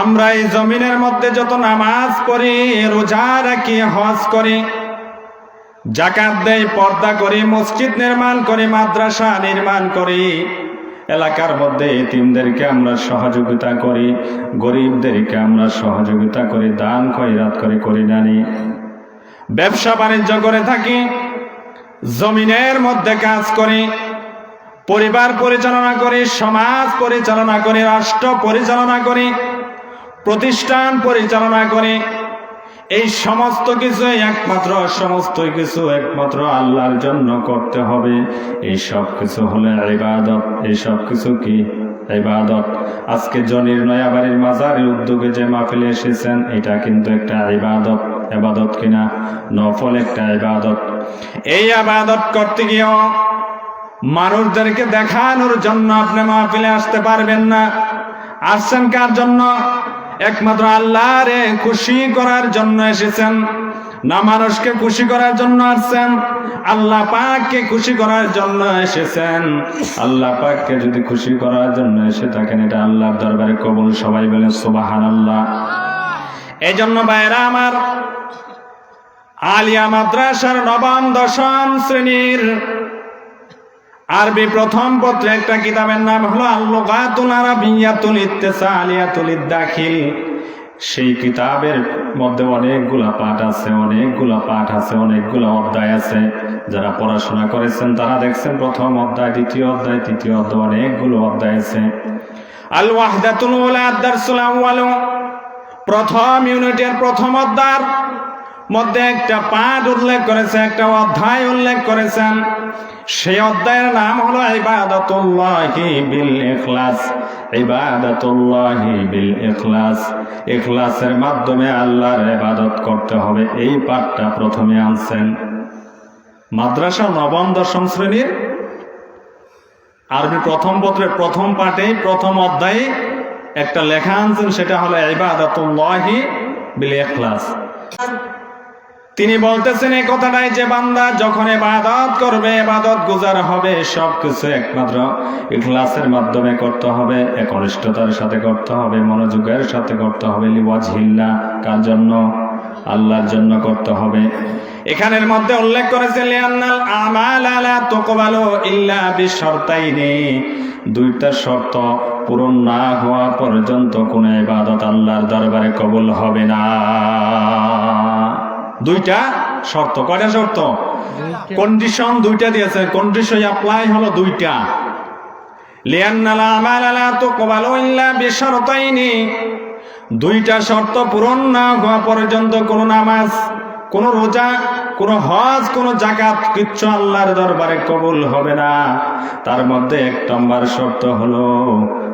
আমরা এই জমিনের মধ্যে যত নামাজ পড়ি, রোজা রাখি, হজ করি জাকাত দেয় পর্দা করি, মসজিদ নির্মাণ করি, মাদ্রাসা নির্মাণ করি, এলাকার মধ্যে এতিমদেরকে আমরা সহযোগিতা করি, গরিবদেরকে আমরা সহযোগিতা করি, দান খয়রাত করে, করি নানি। ব্যবসা বাণিজ্য করে থাকি, জমিনের মধ্যে কাজ করি, পরিবার পরিচালনা করি, সমাজ পরিচালনা করি, রাষ্ট্র পরিচালনা করি প্রতিষ্ঠান পরিচালনা করে। এই সমস্ত কিছু একমাত্র, সমস্ত কিছু একমাত্র আল্লাহর জন্য করতে হবে। এই সব কিছু হলে ইবাদত। এই সব কিছু কি? ইবাদত। আজকে জনির নয়াবাড়ির মাজারের উদ্যোগে যে মাহফিলে এসেছেন, এটা কিন্তু একটা ইবাদত। ইবাদত কিনা? নফল একটা ইবাদত। এই আবাদত করতে গিয়েও মানুষদেরকে দেখানোর জন্য আপনি মাহফিলে আসতে পারবেন না। আসছেন কার জন্য? একমাত্র আল্লাহরে খুশি করার জন্য এসেছেন, না মানুষকে খুশি করার জন্য আসছেন, আল্লাহ পাককে খুশি করার জন্য এসেছেন। আল্লাহ পাককে যদি খুশি করার জন্য এসে থাকেন, এটা আল্লাহর দরবারে কবুল, সবাই বলে সুবাহান আল্লাহ এই জন্য ভাইরা আমার, আলিয়া মাদ্রাসার নবম দশম শ্রেণির আরবি প্রথম পত্রে একটা কিতাবের নাম হলো আল্লুকাতুল আরাবিয়াতুল ইত্তেসা আলিয়াতুল দাখিল সেই কিতাবের মধ্যে অনেকগুলা পাঠ আছে, অনেকগুলা পাঠ আছে, অনেকগুলা অধ্যায় আছে। যারা পড়াশোনা করেছেন তারা দেখছেন প্রথম অধ্যায়, দ্বিতীয় অধ্যায়, তৃতীয় অধ্যায়, অনেকগুলো অধ্যায় আছে। আল ওয়াহদাতুল উলা দারসুল আউয়াল, প্রথম ইউনিটের প্রথম অধ্যায়। মধ্যে একটা পাঠ উল্লেখ করেছে, একটা অধ্যায় উল্লেখ করেছেন। সেই অধ্যায়ের নাম হলো ইবাদতুল্লাহি বিল ইখলাস। ইবাদতুল্লাহি বিল ইখলাস। ইখলাসের মাধ্যমে আল্লাহর ইবাদত করতে হবে, এই পাঠটা প্রথমে আনছেন। মাদ্রাসা নবম, দশম শ্রেণির আরবি প্রথম পত্রের প্রথম পাঠে প্রথম অধ্যায়ে একটা লেখা আনছেন, সেটা হলো ইবাদতুল্লাহি বিল ইখলাস। তিনি বলতেছেন, এই কথাটাই যে বান্দা যখন এবাদত করবে এবাদত গুজার হবে, সব কিছু একমাত্র ইখলাসের মাধ্যমে করতে হবে, একনিষ্ঠতার সাথে করতে হবে, মনোযোগের সাথে করতে হবে লিওয়াজ লিওয়াজহিল্লা কার জন্য? আল্লাহর জন্য করতে হবে। এখানের মধ্যে উল্লেখ করেছে লিয়ান্নাল আমাল আলা তুকবালু ইল্লা বিশর্তাইনি। দুইটা শর্ত পূরণ না হওয়া পর্যন্ত কোনো ইবাদত আল্লাহর দরবারে কবুল হবে না। দুইটা শর্ত। কয়টা শর্ত? কন্ডিশন দুইটা দিয়েছে। কন্ডিশন অ্যাপ্লাই হলো দুইটা। দুইটা শর্ত পূরণ না হওয়া পর্যন্ত কোন নামাজ, কোন রোজা, কোন হজ, কোন জাকাত কিচ্ছু আল্লাহর দরবারে কবুল হবে না। তার মধ্যে এক নম্বর শর্ত হলো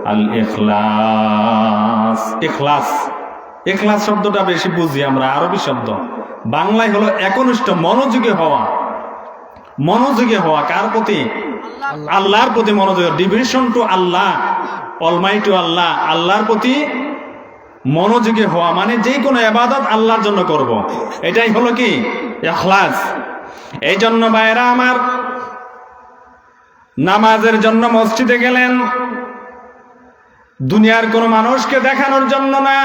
আল ইখলাস ইখলাস। ইখলাস শব্দটা বেশি বুঝি আমরা, আরবি শব্দ। বাংলায় হলো একনিষ্ঠ মনোযোগী হওয়া। মনোযোগী হওয়া কার প্রতি? আল্লাহর প্রতি। মনোযোগ devotion to Allah অলমাই to Allah আল্লাহর প্রতি মনোযোগী হওয়া মানে যে কোনো এবাদত আল্লাহর জন্য করব। এটাই হলো কি? এখলাস এই জন্য বাইরা আমার নামাজের জন্য মসজিদে গেলেন। দুনিয়ার কোনো মানুষকে দেখানোর জন্য না।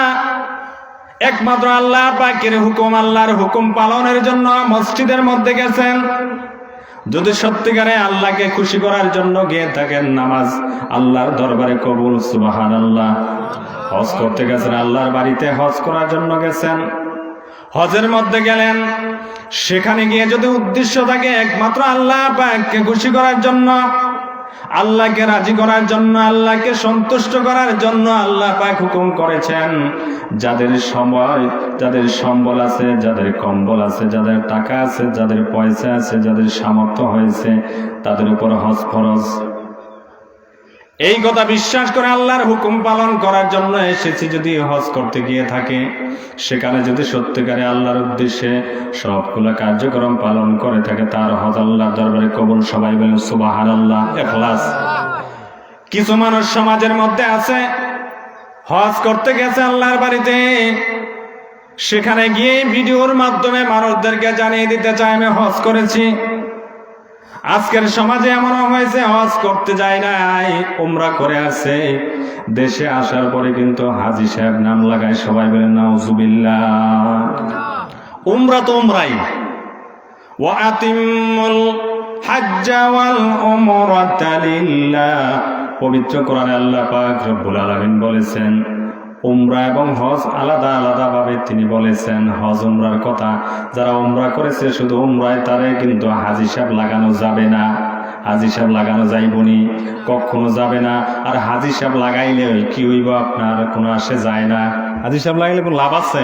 একমাত্র আল্লাহ পাকের হুকুম, আল্লাহর হুকুম পালনের জন্য মসজিদের মধ্যে গেছেন। যদি সত্যিকারে আল্লাহকে খুশি করার জন্য গিয়ে থাকেন নামাজ, আল্লাহর দরবারে কবুল সুবাহান আল্লাহ হজ করতে গেছেন, আল্লাহর বাড়িতে হজ করার জন্য গেছেন। হজের মধ্যে গেলেন, সেখানে গিয়ে যদি উদ্দেশ্য থাকে একমাত্র আল্লাহ পাককে খুশি করার জন্য আল্লাহকে রাজি করার জন্য, আল্লাহকে সন্তুষ্ট করার জন্য আল্লাহ পাক হুকুম করেছেন। যাদের সময়, যাদের সম্বল আছে, যাদের কম্বল আছে, যাদের টাকা আছে, যাদের পয়সা আছে, যাদের সামর্থ্য হয়েছে, তাদের উপর হজ ফরজ। এই কথা বিশ্বাস করে আল্লাহর হুকুম পালন করার জন্য এসেছি যদি হজ করতে গিয়ে থাকে। সেখানে যদি সত্যিকারে আল্লাহর উদ্দেশ্যে সবগুলো কার্যক্রম পালন করে থাকে, তার হজ আল্লাহর দরবারে কবুল। সবাই বলেন সুবাহান আল্লাহ এখলাস কিছু মানুষ সমাজের মধ্যে আছে, হজ করতে গেছে আল্লাহর বাড়িতে। সেখানে গিয়ে ভিডিওর মাধ্যমে মানুষদেরকে জানিয়ে দিতে চাই আমি হজ করেছি। আজকের সমাজে এমন হয়েছে, হজ করতে যায় নাই, উমরা করে আছে দেশে আসার পরে কিন্তু হাজি সাহেব নাম লাগায়, সবাই বলেন নাউজুবিল্লাহ। উমরা তো উমরাই। ওয়াতিমুল হাজ্জ ওয়াল উমরাতা লিল্লাহ। পবিত্র কোরআনে আল্লাহ পাক রব্বুল আলামিন বলেছেন উমরা এবং হজ আলাদা আলাদা ভাবে তিনি বলেছেন হজ উমরার কথা। যারা উমরা করেছে শুধু উমরায় তারে কিন্তু হাজি সাহেব লাগানো যাবে না। হাজি সাহেব লাগানো যাইবনি কখনো যাবে না। আর হাজি সাহেব লাগাইলে ওই কি হইব আপনার? কোনো আসে যায় না। হাজি সাহেব লাগাইলে কোনো লাভ আছে?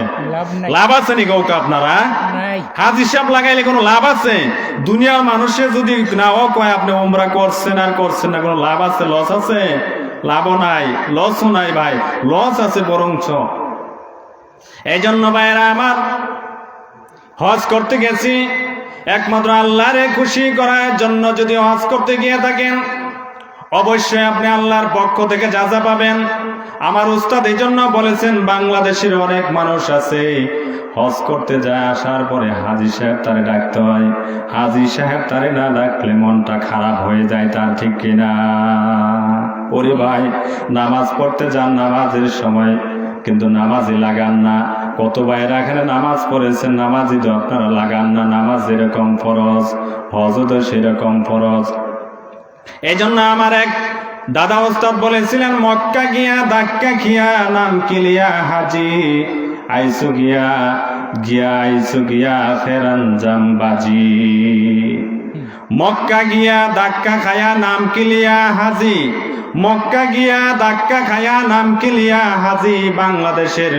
লাভ আছে নি গৌকা আপনারা নাই। হাজি সাহেব লাগাইলে কোনো লাভ আছে? দুনিয়ার মানুষে যদি নাও কয় আপনি উমরা করছেন আর করছেন না কোনো লাভ আছে লস আছে? লাভও নাই লসও নাই ভাই। লস আছে বরঞ্চ। এই জন্য ভাইয়েরা আমার হজ করতে গেছি। একমাত্র আল্লাহরে খুশি করার জন্য যদি হজ করতে গিয়ে থাকেন, অবশ্যই আপনি আল্লাহর পক্ষ থেকে যা যা পাবেন। আমার উস্তাদ এই জন্য বলেছেন, বাংলাদেশের অনেক মানুষ আছে, হজ করতে যায় আসার পরে হাজি সাহেব তারে ডাকতে হয়। হাজি সাহেব তারে না ডাকলে মনটা খারাপ হয়ে যায় তার ঠিক কিনা? ওরে ভাই, নামাজ পড়তে যান নামাজের সময়, কিন্তু নামাজি লাগান না। কত ভাইরা এখানে নামাজ পড়েছেন, নামাজই তো আপনারা লাগান না, নামাজ যেরকম ফরজ, হজও তো সেরকম ফরজ। এই জন্য আমার এক দাদা ওস্তাদ বলেছিলেন, মক্কা গিয়া, ধাক্কা খিয়া, নাম কিলিয়া, হাজি। আইসু গিয়া গিয়া, আইসু গিয়া ফেরান জামবাজি মক্কা গিয়া, ধাক্কা খায়া, নাম কিলিয়া, হাজি। মক্কা গিয়া, ধাক্কা খায়া, নাম কিলিয়া, হাজি বাংলাদেশের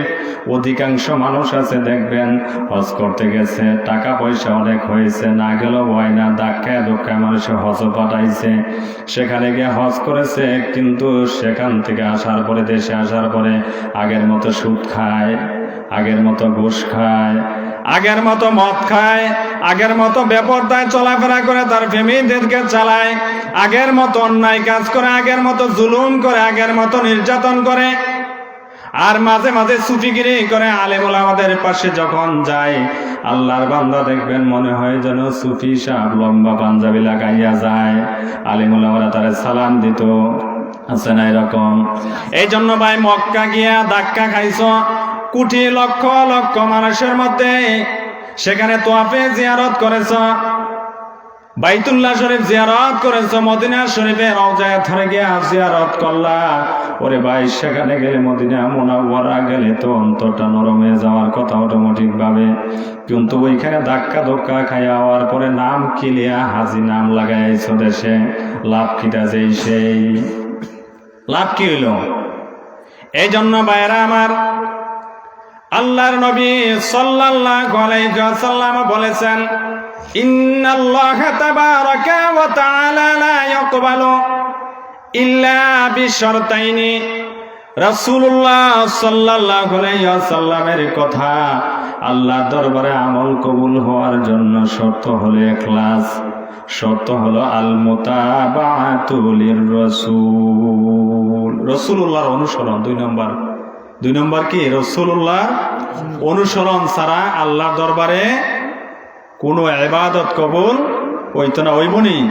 অধিকাংশ মানুষ আছে, দেখবেন, হজ করতে গেছে, টাকা পয়সা অনেক হয়েছে, না গেল ভয় না, ধাক্কায় ধক্কায় মানুষ হজ পাঠাইছে, সেখানে গিয়ে হজ করেছে, কিন্তু সেখান থেকে আসার পরে, দেশে আসার পরে, আগের মতো সুদ খায়, আগের মতো ঘুষ খায়, আগের মতো মদ খায়, আগের মতো বেপরদায় চলাফেরা করে তার ফ্যামিলিদেরকে চালায় আগের মতো অন্যায় কাজ করে, আগের মতো জুলুম করে, আগের মতো নির্যাতন করে, আর মাঝে মাঝে সুফিগিরি করে আলেমুল আমাদের পাশে যখন যায়, আল্লাহর বান্দা দেখবেন মনে হয় যেন সুফি সাহেব লম্বা পাঞ্জাবি লাগাইয়া যায়। আলিমুল আমরা তারা সালাম দিত, আছে না এরকম? এই জন্য ভাই মক্কা গিয়া ধাক্কা খাইছ, কোটি লক্ষ লক্ষ মানুষের মধ্যে সেখানে তোয়াফে জিয়ারত করেছ বাইতুল্লাহ শরীফ জিয়ারত করেছ, মদিনা শরীফে রওজায় ধরে গিয়া জিয়ারত করলা। ওরে ভাই, সেখানে গেলে মদিনা মোনাওয়ারা গেলে তো অন্তরটা নরম হয়ে যাওয়ার কথা অটোমেটিক ভাবে কিন্তু ওইখানে ধাক্কা ধক্কা খাই হওয়ার পরে নাম কিলিয়া হাজি নাম লাগাইছ দেশে। লাভ কিটা যেই সেই। লাভ কি হইল? এই জন্য ভাইয়েরা আমার, আল্লাহর নবী সাল্লাল্লাহু আলাইহি ওয়াসাল্লাম বলেছেন ইন্নাল্লাহ তাবারাকা ওয়া তাআলা লা ইয়াকবালু ইল্লা বিশরতাইনি। রাসূলুল্লাহ সাল্লাল্লাহু আলাইহি কথা আল্লাহ দরবারে আমল কবুল হওয়ার জন্য শর্ত হলো ইখলাস শর্ত হলো আল মুতাবাআতু লির রাসূল রাসূলুল্লাহর অনুসরণ, দুই নম্বর। দুই নম্বর কি? রসুল্লাহ অনুসরণ ছাড়া আল্লাহ দরবারে কোনো এবাদত কবুল হইতো না ওই হইবনি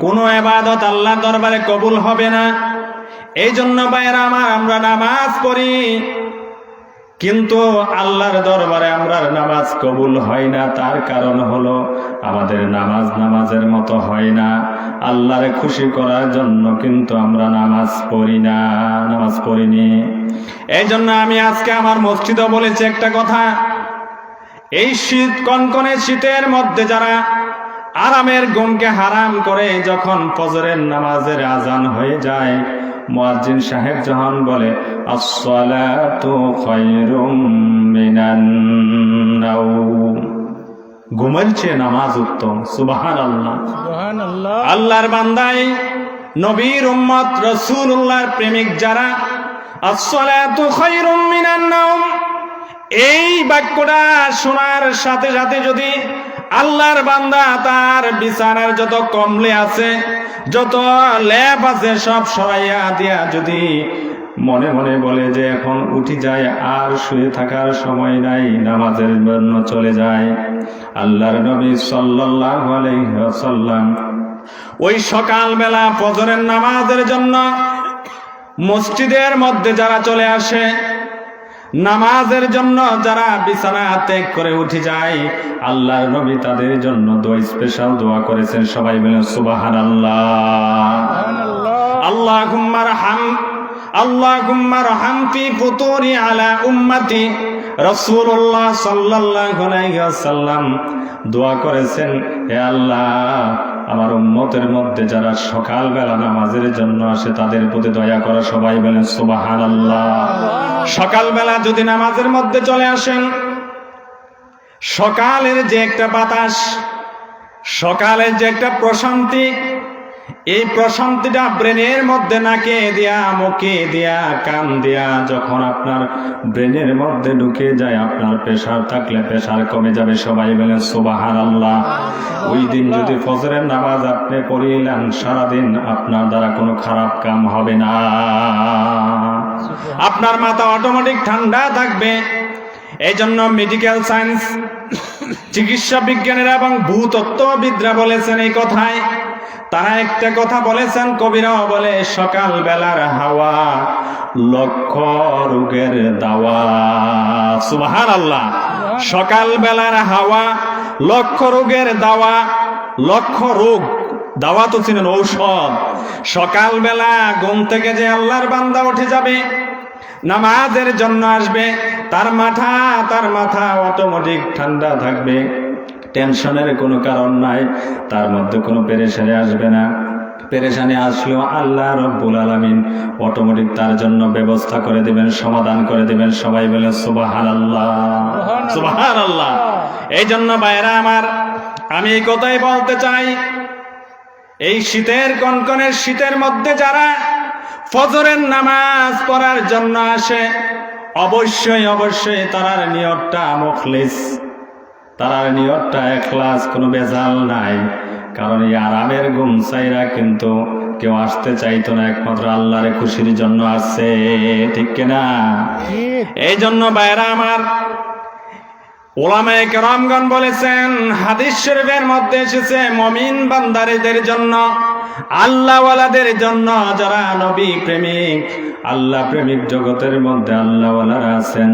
কোনো এবাদত আল্লাহ দরবারে কবুল হবে না। এই জন্য বাইরা আমার আমরা নামাজ পড়ি। কিন্তু আল্লাহর দরবারে আমরা নামাজ কবুল হয় না। তার কারণ হলো, আমাদের নামাজ নামাজের মতো হয় না। আল্লাহরে খুশি করার জন্য কিন্তু আমরা নামাজ পড়ি না, নামাজ পড়িনি। এই জন্য আমি আজকে আমার মসজিদও বলেছি একটা কথা। এই শীত কনকনে শীতের মধ্যে যারা আরামের ঘুমকে হারাম করে যখন ফজরের নামাজের আজান হয়ে যায় মুয়াজ্জিন সাহেব যখন বলে আসসালাতু খায়রুম মিনান নাওম। ঘুমের চেয়ে নামাজ উত্তম সুবহানাল্লাহ। সুবহানাল্লাহ। আল্লাহর বান্দাই নবীর উম্মত রসুল্লাহর প্রেমিক যারা আসসালাতু খায়রুম মিনান নাওম। এই বাক্যটা শোনার সাথে সাথে যদি আল্লাহর বান্দা তার বিছানার যত কমলে আছে, যত ল্যাপ আছে, সব সরাইয়া দিয়া যদি মনে মনে বলে যে এখন উঠি যায়, আর শুয়ে থাকার সময় নাই, নামাজের জন্য চলে যায়। আল্লাহর নবী সাল্লাল্লাহু আলাইহি ওয়াসাল্লাম ওই সকালবেলা ফজরের নামাজের জন্য মসজিদের মধ্যে যারা চলে আসে নামাজের জন্য যারা বিছানা ত্যাগ করে উঠে যায়, আল্লাহর নবী তাদের জন্য দোয়া স্পেশাল দোয়া করেছেন। সবাই মিলে সুবাহান আল্লাহ আল্লাহ হাম আল্লাহ হাম ফি ফুতুরি আলা উম্মতি। রাসূলুল্লাহ সাল্লাল্লাহু আলাইহি ওয়াসাল্লাম দোয়া করেছেন, হে আল্লাহ আমার উম্মতের মধ্যে যারা সকালবেলা নামাজের জন্য আসে, তাদের প্রতি দয়া করা সবাই বলেন সোবাহান আল্লাহ সকালবেলা যদি নামাজের মধ্যে চলে আসেন, সকালের যে একটা বাতাস, সকালের যে একটা প্রশান্তি এই প্রশান্তিটা ব্রেনের মধ্যে নাকে দিয়া, মুখে দিয়া, কান দিয়া, যখন আপনার ব্রেনের মধ্যে ঢুকে যায়, আপনার প্রেশার থাকলে প্রেশার কমে যাবে। সবাই বলেন সুবাহান আল্লাহ ওই দিন যদি ফজরের নামাজ আপনি পড়িলেন, সারাদিন আপনার দ্বারা কোনো খারাপ কাম হবে না। আপনার মাথা অটোমেটিক ঠান্ডা থাকবে। এই জন্য মেডিকেল সায়েন্স চিকিৎসা বিজ্ঞানীরা এবং ভূতত্ত্ববিদরা বলেছেন এই কথায় তারা একটা কথা বলেছেন, কবিরাও বলে সকাল বেলার হাওয়া লক্ষ রোগের দাওয়া। সুবাহান আল্লাহ সকাল বেলার হাওয়া লক্ষ রোগের দাওয়া লক্ষ রোগ দাওয়া তো ছিলেন ঔষধ। সকালবেলা ঘুম থেকে যে আল্লাহর বান্দা উঠে যাবে, নামাজের জন্য আসবে, তার মাথা তার মাথা অটোমেটিক ঠান্ডা থাকবে। টেনশনের কোনো কারণ নাই তার মধ্যে কোনো পেরেশানি আসবে না। পেরেশানি আসলেও আল্লাহ রব্বুল আলমিন। অটোমেটিক তার জন্য ব্যবস্থা করে দিবেন সমাধান করে দিবেন। সবাই বলে সুবাহান আল্লাহ সুবাহান আল্লাহ এই জন্য বাইরা আমার আমি এই কথাই বলতে চাই এই শীতের কনকনের শীতের মধ্যে যারা ফজরের নামাজ পড়ার জন্য আসে অবশ্যই অবশ্যই তারার নিয়তটা মুখলিস। তারার নিয়তটা ক্লাস, কোনো বেজাল নাই। কারণ এই আরামের চাইরা কিন্তু কেউ আসতে চাইতো না, একমাত্র আল্লাহর খুশির জন্য আসছে, ঠিক কিনা এই জন্য বাইরা আমার ওলামায়ে কেরামগণ বলেছেন, হাদিস শরীফের মধ্যে এসেছে, মমিন বান্দারিদের জন্য আল্লাহওয়ালাদের জন্য যারা নবী প্রেমিক, আল্লাহ প্রেমিক জগতের মধ্যে আল্লাহওয়ালারা আছেন।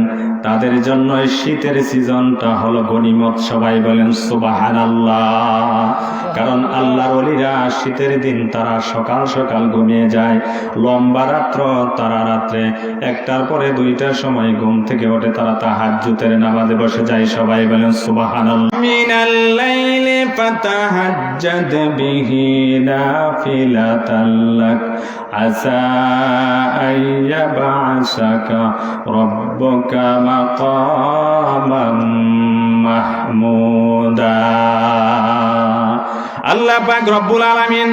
তাদের জন্য শীতের সিজনটা হলো গনিমত সবাই বলেন সুবাহান আল্লাহ কারণ আল্লাহর অলিরা শীতের দিন তারা সকাল সকাল ঘুমিয়ে যায়, লম্বা রাত্র তারা রাত্রে একটার পরে দুইটার সময় ঘুম থেকে ওঠে, তারা তাহাজ্জুতের নামাজে বসে যায়। সবাই বলেন সুবাহান মিনাল লাইলি ফাতাহাজ্জাদ বিহি নাফিলাতাল লাক আসা আইয়াবাসাকা রব্বুকা মাকামান মাহমুদা আল্লাহ পাক রব্বুল আলামিন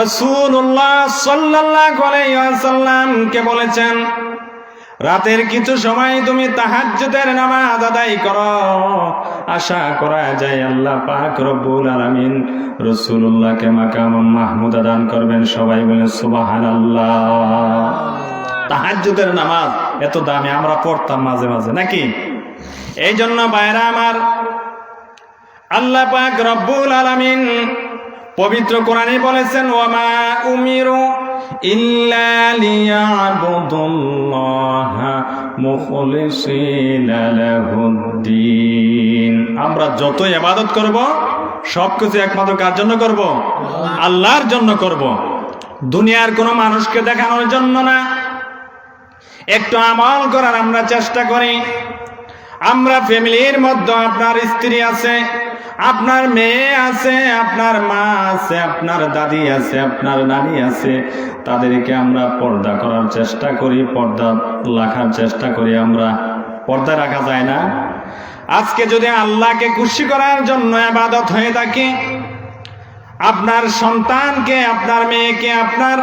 রাসূলুল্লাহ সাল্লাল্লাহু আলাইহি ওয়াসাল্লামকে বলেছেন রাতের কিছু সময় তুমি তাহাজ্জুদের নামাজ আদায় করো। আশা করা যায় আল্লাহ পাক রব্বুল আলামিন রাসূলুল্লাহকে মাকাম মাহমুদ দান করবেন। সবাই বলে সুবহানাল্লাহ। তাহাজ্জুদের নামাজ এত দামি, আমরা পড়তাম মাঝে মাঝে, নাকি? এই জন্য বাইরা আমার আল্লাহ পাক রব্বুল আলামিন পবিত্র কোরআনে বলেছেন ওয়ামা উমিরু ইল্লা লিয়াবুদুল্লাহ মুখলিসিনা লাহুদ্দিন আমরা যত ইবাদত করব, সবকিছু একমাত্র কার জন্য করব? আল্লাহর জন্য করব। দুনিয়ার কোনো মানুষকে দেখানোর জন্য না। একটু আমল করার আমরা চেষ্টা করি। আমরা ফ্যামিলির মধ্যে আপনার স্ত্রী আছে আপনার মেয়ে আছে, আপনার মা আছে, আপনার দাদি আছে, আপনার নানি আছে, তাদেরকে আমরা পর্দা করার চেষ্টা করি, পর্দা রাখার চেষ্টা করি, আমরা পর্দা রাখা যায় না। আজকে যদি আল্লাহকে খুশি করার জন্য আবাদত হয়ে থাকে, আপনার সন্তানকে, আপনার মেয়েকে, আপনার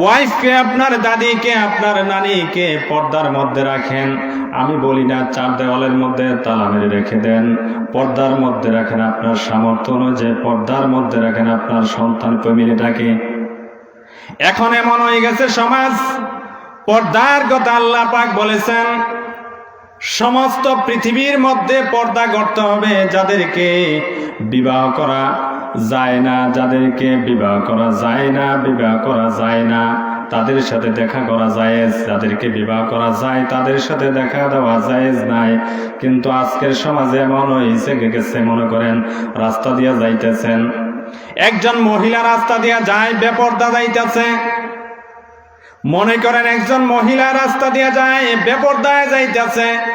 ওয়াইফকে আপনার দাদিকে, আপনার নানিকে পর্দার মধ্যে রাখেন। আমি বলি না, চার দেওয়ালের মধ্যে তালা মেরে রেখে দেন। পর্দার মধ্যে রাখেন আপনার সামর্থ্য অনুযায়ী, পর্দার মধ্যে রাখেন আপনার সন্তান ফ্যামিলিটাকে এখন এমন হয়ে গেছে সমাজ। পর্দার কথা আল্লাহ পাক বলেছেন, সমস্ত পৃথিবীর মধ্যে পর্দা করতে হবে যাদেরকে বিবাহ করা যায় না, যাদেরকে বিবাহ করা যায় না, বিবাহ করা যায় না, তাদের সাথে দেখা করা যায় যাদেরকে বিবাহ করা যায়, তাদের সাথে দেখা দেওয়া যায় নাই। কিন্তু আজকের সমাজে এমন হয়েছে গেছে মনে করেন, রাস্তা দিয়ে যাইতেছেন। একজন মহিলা রাস্তা দিয়ে যায়, বেপর্দা যাইতেছে। মনে করেন একজন মহিলা রাস্তা দিয়ে যায়, বেপর্দায় যাইতেছে।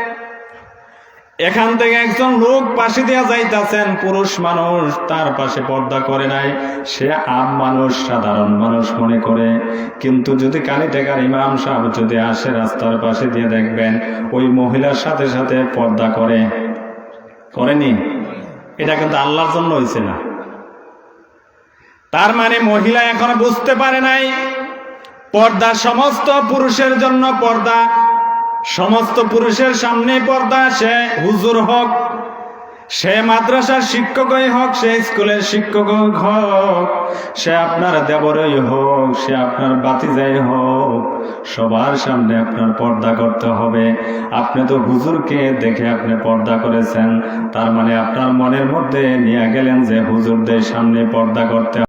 এখান থেকে একজন লোক পাশে দিয়ে যাইতেছেন, পুরুষ মানুষ তার পাশে পর্দা করে নাই। সে আম মানুষ, সাধারণ মানুষ মনে করে। কিন্তু যদি কালী টেকার ইমাম সাহেব যদি আসে রাস্তার পাশে দিয়ে দেখবেন, ওই মহিলার সাথে সাথে পর্দা করে। করেনি? এটা কিন্তু আল্লাহর জন্য হয়েছে না। তার মানে মহিলা এখনও বুঝতে পারে নাই, পর্দা সমস্ত পুরুষের জন্য পর্দা। সমস্ত পুরুষের সামনে পর্দা সে হুজুর হোক, সে মাদ্রাসার শিক্ষকই হোক, সে স্কুলের শিক্ষক হোক, সে আপনার দেবরই হোক, সে আপনার বাতিজাই হোক, সবার সামনে আপনার পর্দা করতে হবে। আপনি তো হুজুরকে দেখে আপনি পর্দা করেছেন, তার মানে আপনার মনের মধ্যে নিয়ে গেলেন যে হুজুরদের সামনে পর্দা করতে